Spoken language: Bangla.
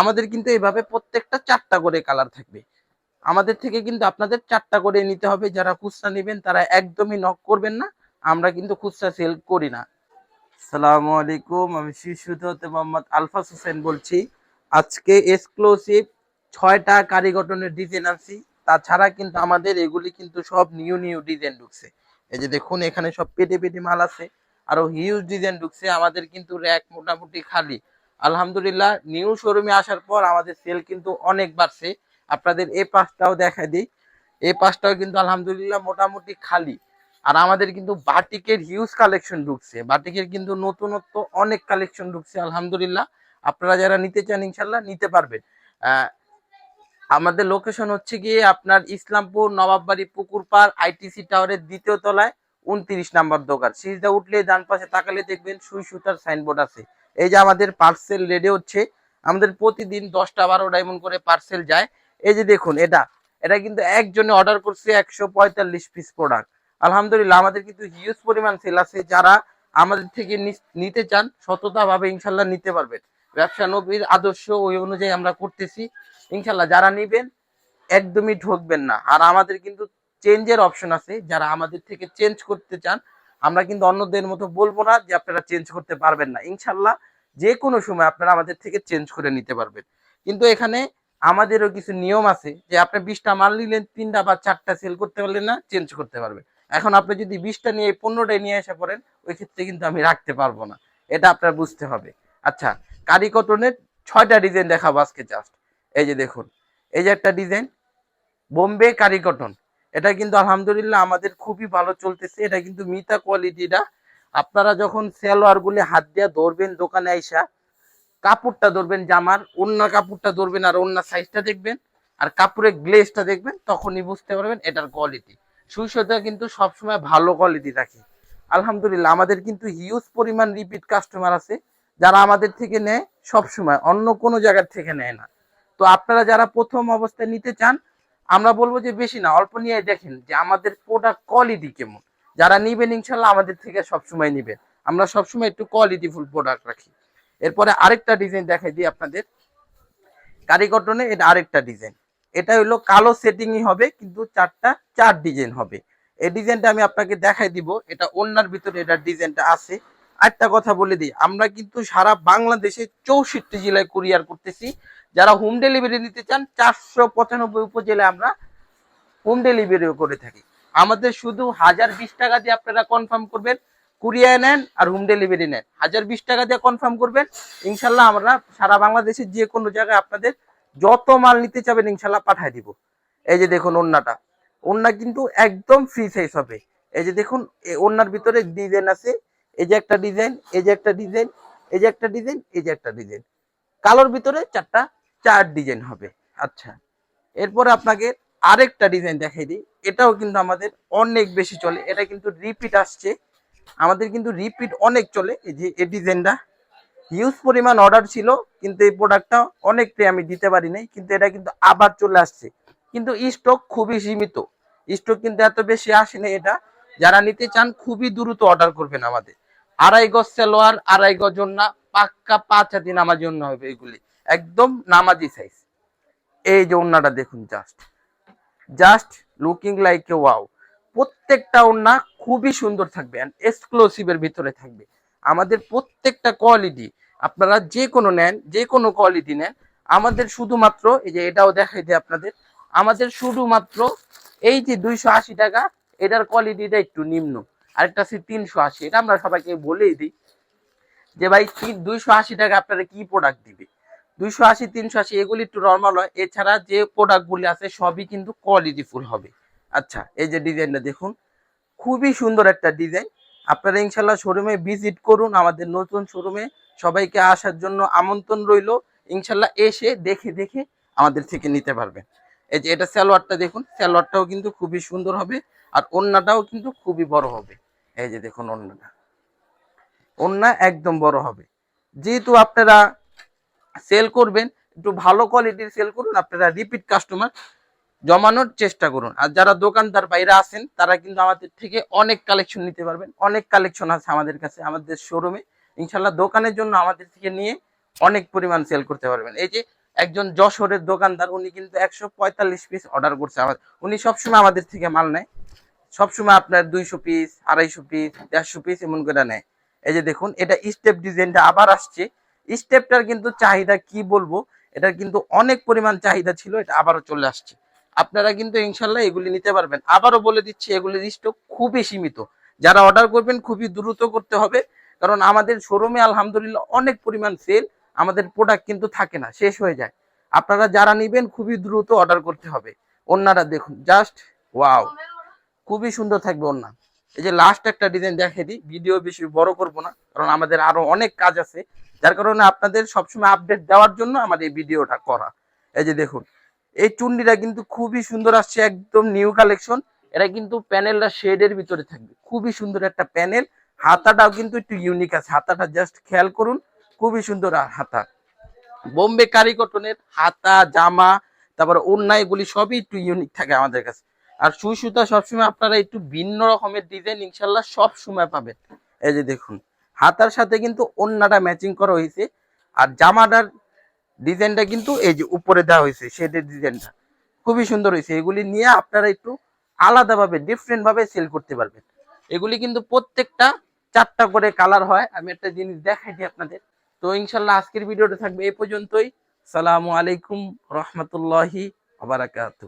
আমাদের কিন্তু এভাবে প্রত্যেকটা চারটা করে কালার থাকবে। আমাদের থেকে কিন্তু আপনাদের চারটা করে নিতে হবে। যারা খুচরা নেবেন, তারা একদমই নক করবেন না। আমরা কিন্তু খুচরা সেল করি না। সালামু আলাইকুম, আমি শিশুত মোহাম্মদ আলফাস হোসেন বলছি। আজকে এক্সক্লুসিভ ছয়টা কারিগঠনের ডিজাইন আনছি। তাছাড়া কিন্তু আমাদের এগুলি কিন্তু সব নিউ নিউ ডিজাইন ঢুকছে। এই যে দেখুন, এখানে সব পেটে পেটে মাল আছে। আরও হিউজ ডিজাইন ঢুকছে। আমাদের কিন্তু র্যাক মোটামুটি খালি। আলহামদুলিল্লাহ নিউ শোরুমে আসার পর আমাদের সেল কিন্তু অনেক বাড়ছে। আপনাদের এই পাশটাও দেখা দিই। এই পাশটাও কিন্তু আলহামদুলিল্লাহ মোটামুটি খালি। আর আমাদের কিন্তু বাটিকের হিউজ কালেকশন ঢুকছে। বাটিকের কিন্তু নতুনত্ব অনেক কালেকশন ঢুকছে, আলহামদুলিল্লাহ। আপনারা যারা নিতে চান ইনশাল্লাহ নিতে পারবেন। আমাদের লোকেশন হচ্ছে গিয়ে আপনার ইসলামপুর, নবাববাড়ি, পুকুর পাড় আইটিসি টাওয়ারের দ্বিতীয় তলায়, উনত্রিশ নাম্বার দোকান। সিজদা উঠলে ডান পাশে তাকালে দেখবেন সুই সুতার সাইনবোর্ড আছে। এই যে আমাদের পার্সেল রেডি হচ্ছে, আমাদের প্রতিদিন দশটা বারোটা এমন করে পার্সেল যায়। এই যে দেখুন এটা এটা কিন্তু একজনে অর্ডার করছে একশো পঁয়তাল্লিশ পিস প্রোডাক্ট আলহামদুলিল্লাহ, আমাদের কিন্তু হিউজ পরিমাণ সেল আছে। যারা আমাদের থেকে নিতে চান সততা ভাবে ইনশাল্লাহ নিতে পারবেন। ব্যবসা নবীর আদর্শ ওই অনুযায়ী আমরা করতেছি। ইনশাল্লাহ যারা নিবেন, একদমই ঠকবেন না। আর আমাদের কিন্তু চেঞ্জের অপশন আছে। যারা আমাদের থেকে চেঞ্জ করতে চান, আমরা কিন্তু অন্যদের মতো বলব না যে আপনারা চেঞ্জ করতে পারবেন না। ইনশাল্লাহ যে কোনো সময় আপনারা আমাদের থেকে চেঞ্জ করে নিতে পারবেন। কিন্তু এখানে আমাদেরও কিছু নিয়ম আছে যে আপনি বিশটা মাল নিলেন, তিনটা বা চারটা সেল করতে পারলেন না চেঞ্জ করতে পারবেন। এখন আপনি যদি বিশটা নিয়ে পনেরোটায় নিয়ে এসে পড়েন, ওই ক্ষেত্রে কিন্তু আমি রাখতে পারব না। এটা আপনার বুঝতে হবে। আচ্ছা কারি কটনের ছয়টা ডিজাইন দেখাবো আজকে জাস্ট এই যে দেখুন, এই যে একটা ডিজাইন বোম্বে কারি কটন এটা কিন্তু আলহামদুলিল্লাহ আমাদের খুবই ভালো চলতেছে। এটা কিন্তু মিতা কোয়ালিটিটা আপনারা যখন সেলোয়ার গুলি হাত দিয়ে ধরবেন দোকানে আইসা, কাপড়টা ধরবেন জামার অন্য কাপড়টা ধরবেন আর অন্য সাইজটা দেখবেন আর কাপড়ের গ্লেজটা দেখবেন, তখনই বুঝতে পারবেন এটার কোয়ালিটি সুইসটা কিন্তু সবসময় ভালো কোয়ালিটি রাখে। আলহামদুলিল্লাহ, আমাদের কিন্তু হিউজ পরিমাণ রিপিট কাস্টমার আছে, যারা আমাদের থেকে নেয় সবসময়, অন্য কোনো জায়গার থেকে নেয় না। তো আপনারা যারা প্রথম অবস্থায় নিতে চান, আমরা বলব যে বেশি না, অল্প নিয়ে দেখেন যে আমাদের প্রোডাক্ট কোয়ালিটি কেমন। যারা নিবেন ইনশাল্লাহ আমাদের থেকে সবসময় নিবেন। আমরা সবসময় একটু কোয়ালিটিফুল প্রোডাক্ট রাখি। এরপরে আরেকটা ডিজাইন দেখাই দিই আপনাদের। কারিকটনে এটা আরেকটা ডিজাইন এটা হলো কালো সেটিংই হবে, কিন্তু চারটা চার ডিজাইন হবে। এই ডিজাইনটা আমি আপনাকে দেখাই দিব। এটা অন্যার ভিতরে এটার ডিজাইনটা আছে। আরেকটা কথা বলে দিই, আমরা কিন্তু সারা বাংলাদেশে চৌষট্টি জেলায় কুরিয়ার করতেছি। যারা হোম ডেলিভারি নিতে চান, চারশো পঁচানব্বই উপজেলায় আমরা হোম ডেলিভারিও করে থাকি। আমাদের শুধু হাজার বিশ টাকা দিয়ে আপনারা কনফার্ম করবেন কুরিয়ায় নেন আর হোম ডেলিভারি নেন। হাজার বিশ টাকা দিয়ে কনফার্ম করবেন, ইনশাল্লাহ আমরা সারা বাংলাদেশের যে কোনো জায়গায় আপনাদের যত মাল নিতে চাবেন ইনশাল্লাহ পাঠায় দিব। এই যে দেখুন ওন্নাটা ওন্না কিন্তু একদম ফ্রি সাইজ হবে। এই যে দেখুন ওন্নার ভিতরে ডিজাইন আছে। এই যে একটা ডিজাইন এই যে একটা ডিজাইন এই যে একটা ডিজাইন এই যে একটা ডিজাইন কালোর ভিতরে চারটা, চার ডিজাইন হবে। আচ্ছা। এরপরে আপনাকে আরেকটা ডিজাইন দেখাই দিই। এটাও কিন্তু আমাদের অনেক বেশি চলে। এটা কিন্তু রিপিট আসছে। আমাদের কিন্তু রিপিট অনেক চলে। এই যে এই ডিজাইনটা হিউজ পরিমাণ অর্ডার ছিল, কিন্তু এই প্রোডাক্টটা অনেকটাই আমি দিতে পারি নাই, কিন্তু এটা কিন্তু আবার চলে আসছে। কিন্তু স্টক খুবই সীমিত। স্টক কিন্তু এত বেশি আসেনি এটা। যারা নিতে চান, খুবই দ্রুত অর্ডার করবেন আমাদের। আড়াই গজ সেলোয়ার, আড়াই গজ না পাক্কা পাঁচ হাতি নামার জন্য হবে এগুলি। একদম নামাজি সাইজ এই যে ওন্নাটা দেখুন just just looking like a wow প্রত্যেকটা ওন্না খুবই সুন্দর থাকবে এন্ড এক্সক্লুসিভের ভিতরে থাকবে। আমাদের প্রত্যেকটা কোয়ালিটি আপনারা যে কোনো নেন যে কোনো কোয়ালিটি নেন, আমাদের শুধুমাত্র, এই যে এটাও দেখাই দিই আপনাদের, আমাদের শুধুমাত্র এই যে দুইশো আশি টাকা, এটার কোয়ালিটিটা একটু নিম্ন। আরেকটা আছে তিনশো আশি, এটা আমরা সবাইকে বলেই দিই যে ভাই দুইশো আশি টাকা আপনারা কি প্রোডাক্ট দিবে? দুইশো আশি, তিনশো আশি, এগুলি একটু নর্মাল হয়। এছাড়া যে প্রোডাক্টগুলি আছে, সবই কিন্তু কোয়ালিটিফুল হবে। আচ্ছা এই যে ডিজাইনটা দেখুন। খুবই সুন্দর একটা ডিজাইন আপনারা ইনশাল্লাহ শোরুমে ভিজিট করুন। আমাদের নতুন শোরুমে সবাইকে আসার জন্য আমন্ত্রণ রইল। ইনশাল্লাহ এসে দেখে দেখে আমাদের থেকে নিতে পারবেন। এই যে এটা সালোয়ারটা দেখুন। সালোয়ারটাও কিন্তু খুবই সুন্দর হবে। আর ওন্নাটাও কিন্তু খুবই বড় হবে। এই যে দেখুন ওন্নাটা। ওন্না একদম বড় হবে। যেহেতু আপনারা সেল করবেন, একটু ভালো কোয়ালিটির সেল করুন, আপনারা রিপিট কাস্টমার জমানোর চেষ্টা করুন। আর যারা দোকানদার বাইরে আছেন, তারা কিন্তু আমাদের থেকে অনেক কালেকশন নিতে পারবেন। অনেক কালেকশন আছে আমাদের কাছে, আমাদের শোরুমে ইনশাল্লাহ দোকানের জন্য আমাদের থেকে নিয়ে অনেক পরিমাণ সেল করতে পারবেন। এই যে একজন যশোরের দোকানদার, উনি কিন্তু একশো পঁয়তাল্লিশ পিস অর্ডার করছে আমাদের। উনি সবসময় আমাদের থেকে মাল নেয়। সবসময় আপনার দুইশো পিস আড়াইশো পিস দেড়শো পিস এমন করে নেয়। এই যে দেখুন, এটা স্টেপ ডিজাইনটা আবার আসছে। স্টেপটার কিন্তু চাহিদা কি বলব? এটার কিন্তু অনেক পরিমাণ চাহিদা ছিল, এটা আবারও চলে আসছে। আপনারা কিন্তু ইনশাল্লাহ এগুলি নিতে পারবেন। আবারও বলে দিচ্ছি, এগুলির স্টক খুবই সীমিত। যারা অর্ডার করবেন, খুবই দ্রুত করতে হবে। কারণ আমাদের শোরুমে আলহামদুলিল্লাহ অনেক পরিমাণ সেল আমাদের প্রোডাক্ট কিন্তু থাকে না, শেষ হয়ে যায়। আপনারা যারা নিবেন, খুবই দ্রুত অর্ডার করতে হবে। অন্যরা দেখুন জাস্ট ওয়াও খুবই সুন্দর থাকবে ওন্না এই যে লাস্ট একটা ডিজাইন দেখে দিই ভিডিও বেশি বড় করব না, কারণ আমাদের আরও অনেক কাজ আছে। যার কারণে আপনাদের সবসময় আপডেট দেওয়ার জন্য আমাদের এই ভিডিওটা করা। এই যে দেখুন, এই চুন্ডিটা কিন্তু খুবই সুন্দর আসছে, একদম নিউ কালেকশন এটা কিন্তু প্যানেলটা শেডের ভিতরে থাকবে। খুবই সুন্দর একটা প্যানেল হাতাটাও কিন্তু একটু ইউনিক আছে। হাতাটা জাস্ট খেয়াল করুন, খুবই সুন্দর হাতা। বোম্বে কারিকটনের হাতা, জামা, তারপরে এগুলি সবই একটু ইউনিক থাকে আমাদের কাছে। আর সুই সুতা সবসময় আপনারা একটু ভিন্ন রকমের ডিজাইন ইনশাল্লাহ সব সময় পাবেন। এই যে দেখুন হাতার সাথে কিন্তু অন্যটা ম্যাচিং করা হয়েছে। আর জামাটার ডিজাইনটা কিন্তু এই যে উপরে দেওয়া হয়েছে শেডের ডিজাইনটা খুবই সুন্দর হয়েছে। এগুলি নিয়ে আপনারা একটু আলাদাভাবে ডিফারেন্ট ভাবে সেল করতে পারবেন। এগুলি কিন্তু প্রত্যেকটা চারটা করে কালার হয়। আমি একটা জিনিস দেখাই দিই আপনাদের। তো ইনশাল্লাহ আজকের ভিডিওটা থাকবে এই পর্যন্তই। সালামু আলাইকুম রহমতুল্লাহি আবারাকাতু।